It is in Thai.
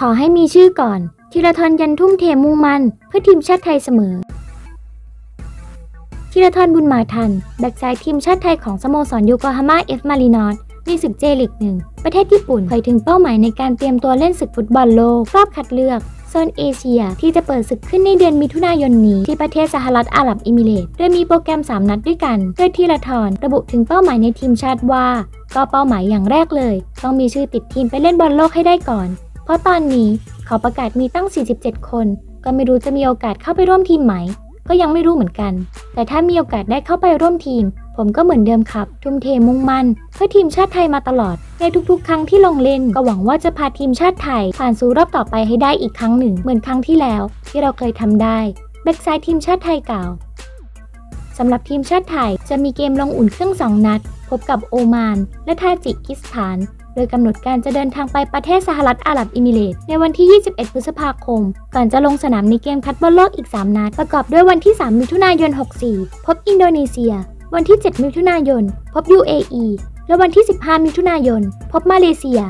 ขอให้มีชื่อก่อน ธีรทรยันทุ่มเทมุ่งมั่นเพื่อทีมชาติไทยเสมอ ธีรทรบุญมาทัน แบ็กซ้ายทีมชาติไทยของสโมสรโยโกฮาม่าเอฟมารีนอสในศึกเจลิกหนึ่งประเทศญี่ปุ่นเผยถึงเป้าหมายในการเตรียมตัวเล่นศึกฟุตบอลโลกรอบคัดเลือก ซนเอเชีย ที่จะเปิดศึกขึ้นในเดือนมิถุนายนนี้ที่ประเทศสหรัฐอาหรับเอมิเรตส์โดยมีโปรแกรม 3 นัดด้วยกัน โดยธีรทรระบุถึงเป้าหมายในทีมชาติว่า ก็เป้าหมายอย่างแรกเลย ต้องมีชื่อติดทีมไปเล่นบอลโลกให้ได้ก่อน เพราะตอนนี้เขาประกาศมีตั้ง 47 คน ก็ไม่รู้จะมีโอกาสเข้าไปร่วมทีมไหม ก็ยังไม่รู้เหมือนกัน แต่ถ้ามีโอกาสได้เข้าไปร่วมทีม ผมก็เหมือนเดิมครับ ทุ่มเทมุ่งมั่นเพื่อทีมชาติไทยมาตลอด ในทุกๆ ครั้งที่ลงเล่น ก็หวังว่าจะพาทีมชาติไทย ผ่านสู่รอบต่อไปให้ได้อีกครั้งหนึ่ง เหมือนครั้งที่แล้ว ที่เราเคยทำได้แบ็กซ้ายทีมชาติไทยกล่าวสำหรับทีมชาติไทยจะมีเกมลงอุ่นเครื่องสองนัด พบกับโอมาน และทาจิกิสถาน โดยกำหนดการจะเดินทางไปประเทศสหรัฐอาหรับเอมิเรตส์ในวันที่ 21 พฤษภาคม ก่อนจะลงสนามในเกมคัดบอลโลกอีก 3 นัด ประกอบด้วยวันที่ 3 มิถุนายน 64 พบอินโดนีเซีย วันที่ 7 มิถุนายน พบ UAE และวันที่ 15 มิถุนายน พบมาเลเซีย